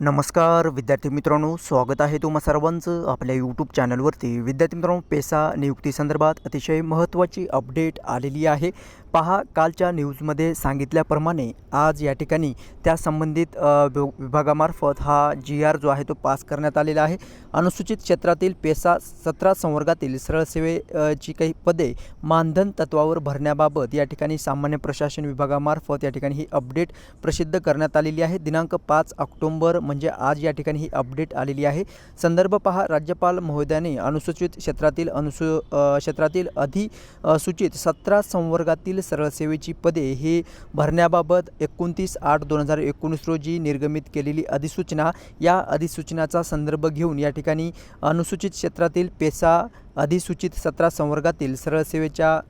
नमस्कार विद्यार्थी मित्रांनो स्वागत आहे तुम्हा सर्वांचं आपल्या यूट्यूब चॅनलवरती विद्यार्थी मित्रांनो पेसा नियुक्ती संदर्भात अतिशय महत्त्वाची अपडेट आलेली आहे. पहा कालच्या न्यूजमध्ये सांगितल्याप्रमाणे आज या ठिकाणी त्या संबंधित विभागामार्फत हा जी आर जो आहे तो पास करण्यात आलेला आहे. अनुसूचित क्षेत्रातील पेसा सतरा संवर्गातील सरळसेवेची काही पदे मानधन तत्वावर भरण्याबाबत या ठिकाणी सामान्य प्रशासन विभागामार्फत या ठिकाणी ही अपडेट प्रसिद्ध करण्यात आलेली आहे. दिनांक पाच ऑक्टोंबर म्हणजे आज या ठिकाणी ही अपडेट आलेली आहे. संदर्भ पहा राज्यपाल महोदयाने अनुसूचित क्षेत्रातील अनुसू क्षेत्रातील अधिसूचित सतरा संवर्गातील सरळ सेवेची पदे हे भरण्याबाबत एकोणतीस आठ दोन हजार एकोणीस रोजी निर्गमित केलेली अधिसूचना या अधिसूचनाचा संदर्भ घेऊन या ठिकाणी अनुसूचित क्षेत्रातील पेसा अधिसूचित सतरा संवर्गातील सरळ सेवेच्या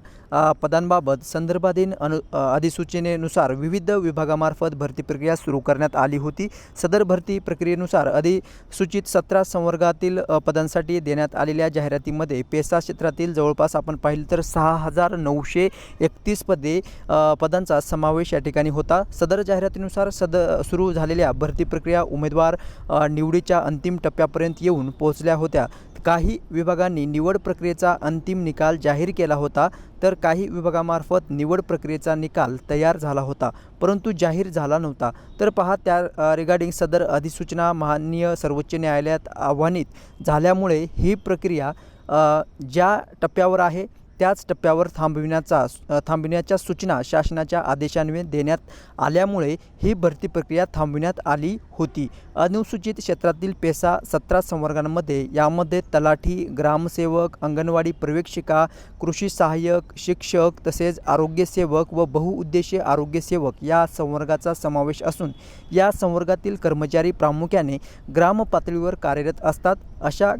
पदांबाबत संदर्भाधीन अनु अधिसूचनेनुसार विविध विभागामार्फत भरती प्रक्रिया सुरू करण्यात आली होती. सदर भरती प्रक्रियेनुसार अधिसूचित सतरा संवर्गातील पदांसाठी देण्यात आलेल्या जाहिरातीमध्ये पेसा क्षेत्रातील जवळपास आपण पाहिलं तर सहा हजार नऊशे एकतीस पदे पदांचा समावेश या ठिकाणी होता. सदर जाहिरातीनुसार सद सुरू झालेल्या भरती प्रक्रिया उमेदवार निवडीच्या अंतिम टप्प्यापर्यंत येऊन पोहोचल्या होत्या. काही विभागांनी निवड प्रक्रियेचा अंतिम निकाल जाहीर केला होता तर काही विभागामार्फत निवड प्रक्रियेचा निकाल तयार झाला होता परंतु जाहीर झाला नव्हता. तर पहा त्या रिगार्डिंग सदर अधिसूचना माननीय सर्वोच्च न्यायालयात आव्हानित झाल्यामुळे ही प्रक्रिया ज्या टप्प्यावर आहे त्याच टप्प्यावर थांबविण्याचा थांबविण्याच्या सूचना शासनाच्या आदेशान्वये देण्यात आल्यामुळे ही भरती प्रक्रिया थांबविण्यात आली होती. अनुसूचित क्षेत्रातील पेसा सतरा संवर्गांमध्ये यामध्ये तलाठी ग्रामसेवक अंगणवाडी पर्यवेक्षिका कृषी सहाय्यक शिक्षक तसेच आरोग्यसेवक व बहुउद्देशीय आरोग्यसेवक या संवर्गाचा समावेश असून या संवर्गातील कर्मचारी प्रामुख्याने ग्राम पातळीवर कार्यरत असतात. अशा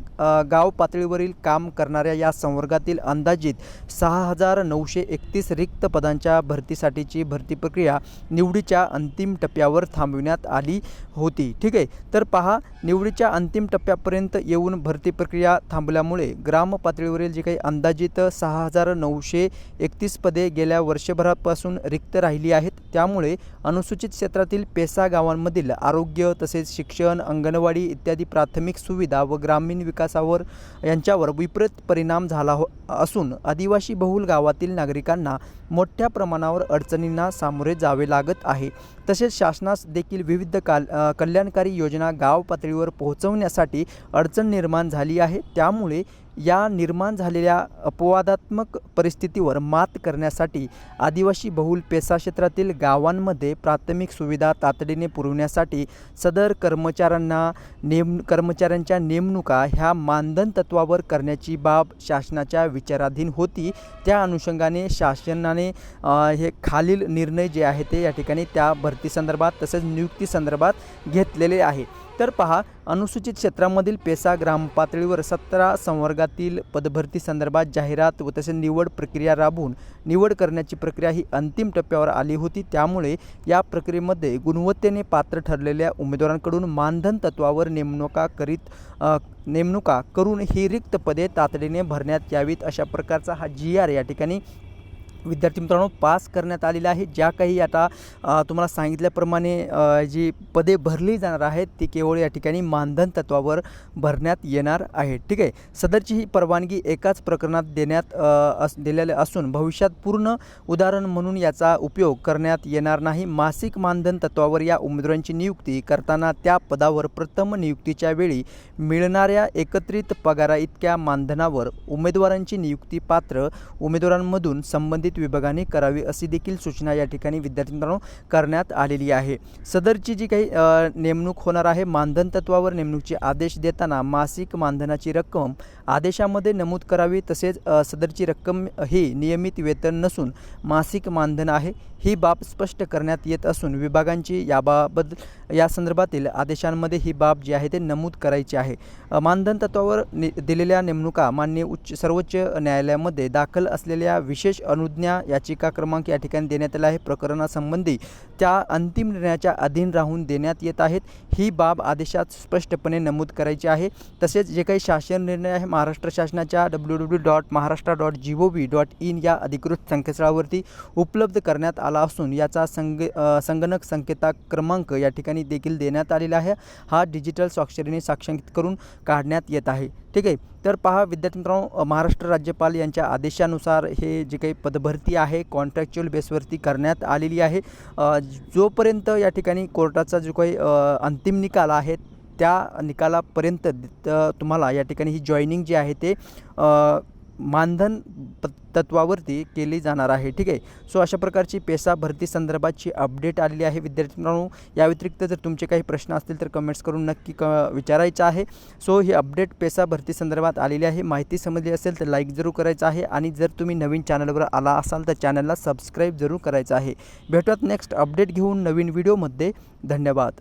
गाव पातळीवरील काम करणाऱ्या या संवर्गातील अंदाजित सहा हजार नऊशे एकतीस रिक्त पदांच्या भरतीसाठीची भरती प्रक्रिया निवडीच्या अंतिम टप्प्यावर थांबविण्यात आली होती. ठीक आहे? तर पहा निवडीच्या अंतिम टप्प्यापर्यंत येऊन भरती प्रक्रिया थांबल्यामुळे ग्राम पातळीवरील जे काही अंदाजित सहा हजार नऊशे एकतीस पदे गेल्या वर्षभरापासून रिक्त राहिली आहेत त्यामुळे अनुसूचित क्षेत्रातील पेसा गावांमधील आरोग्य तसेच शिक्षण अंगणवाडी इत्यादी प्राथमिक सुविधा व ग्रामीण विकासावर यांच्यावर विपरीत परिणाम झाला हो असून आदिवासी बहुल गावातील नागरिकांना मोठ्या प्रमाणावर अडचणींना सामोरे जावे लागत आहे. तसेच शासनास देखील विविध काल कल्याणकारी योजना गाव पातळीवर पोहोचवण्यासाठी अडचण निर्माण झाली आहे. त्यामुळे या निर्माण झालेल्या अपवादात्मक परिस्थितीवर मात करण्यासाठी आदिवासी बहुल पेसा क्षेत्रातील गावांमध्ये प्राथमिक सुविधा तातडीने पुरवण्यासाठी सदर कर्मचाऱ्यांना नेम कर्मचाऱ्यांच्या नेमणुका ह्या मानधन तत्वावर करण्याची बाब शासनाच्या विचाराधीन होती. त्या अनुषंगाने शासनाने हे खालील निर्णय जे आहे ते या ठिकाणी त्या भरती संदर्भात तसेच नियुक्ती संदर्भात घेतलेले आहे. तर पहा अनुसूचित क्षेत्रामधील पेसा ग्राम पातळीवर सतरा संवर्गातील पदभरती संदर्भात जाहिरात व तसेच निवड प्रक्रिया राबवून निवड करण्याची प्रक्रिया ही अंतिम टप्प्यावर आली होती. त्यामुळे या प्रक्रियेमध्ये गुणवत्तेने पात्र ठरलेल्या उमेदवारांकडून मानधन तत्वावर नेमणुका करीत नेमणुका करून ही रिक्त पदे तातडीने भरण्यात यावीत अशा प्रकारचा हा जी आर या ठिकाणी विद्यार्थी मित्रांनो पास करण्यात आलेला आहे. ज्या काही आता तुम्हाला सांगितल्याप्रमाणे जी पदे भरली जाणार आहेत ती केवळ या ठिकाणी मानधन तत्वावर भरण्यात येणार आहे. ठीक आहे? सदरची ही परवानगी एकाच प्रकरणात देण्यात अस दिलेले असून भविष्यात पूर्ण उदाहरण म्हणून याचा उपयोग करण्यात येणार नाही. मासिक मानधन तत्वावर या उमेदवारांची नियुक्ती करताना त्या पदावर प्रथम नियुक्तीच्या वेळी मिळणाऱ्या एकत्रित पगारा इतक्या मानधनावर उमेदवारांची नियुक्ती पात्र उमेदवारांमधून संबंधित विभागाने करावी अशी देखील सूचना या ठिकाणी विद्यार्थ्यांना करण्यात आलेली आहे. सदरची जी काही नेमणूक होणार आहे मानधन तत्वावर नेमणूकचे आदेश देताना मासिक मानधनाची रक्कम आदेशामध्ये नमूद करावी तसेच सदरची रक्कम ही नियमित वेतन नसून मासिक मानधन आहे ही बाब स्पष्ट करण्यात येत असून विभागांची याबाबत या संदर्भातील आदेशांमध्ये ही बाब जी आहे ते नमूद करायची आहे. मानधन तत्वावर दिलेल्या नेमणुका मान्य उच्च सर्वोच्च न्यायालयामध्ये दाखल असलेल्या विशेष अनुज्ञा याचिका क्रमांक या ठिकाणी देण्यात आला आहे. प्रकरणासंबंधी त्या अंतिम निर्णयाच्या अधीन राहून देण्यात येत आहेत. ही बाब आदेशात स्पष्टपणे नमूद करायची आहे. तसेच जे काही शासन निर्णय आहे महाराष्ट्र शासनाच्या W W dot Maharashtra dot G O V dot in या अधिकृत संकेतस्थळावरती उपलब्ध करण्यात आला असून याचा संग संगणक संकेता क्रमांक या ठिकाणी देखील देण्यात आलेला आहे. हा डिजिटल स्वाक्षरीने साक्षांकित करून काढण्यात येत आहे. ठीक आहे. तर पहा विद्यार्थी मित्रांनो महाराष्ट्र राज्यपाल यांच्या आदेशानुसार हे जे काही पदभरती आहे कॉन्ट्रॅक्च्युअल बेसवरती करण्यात आलेली आहे. जोपर्यंत या ठिकाणी कोर्टाचा जो काही अंतिम निकाल आहे त्या निकालापर्यंत तुम्हाला या ठिकाणी ही जॉईनिंग जी आहे ते मानधन प- तत्वावरती केली जाणार आहे. ठीक आहे? सो अशा प्रकारची पेसा भरती संदर्भाची अपडेट आलेली आहे. विद्यार्थी मित्रांनो या व्यतिरिक्त जर तुमचे काही प्रश्न असतील तर कमेंट्स करून नक्की क विचारायचं आहे. सो ही अपडेट पेसा भरती संदर्भात आलेली आहे. माहिती समजली असेल तर लाईक जरूर करायचं आहे. आणि जर तुम्ही नवीन चॅनलवर आला असाल तर चॅनलला सबस्क्राईब जरूर करायचं आहे. भेटूयात नेक्स्ट अपडेट घेऊन नवीन व्हिडिओमध्ये धन्यवाद.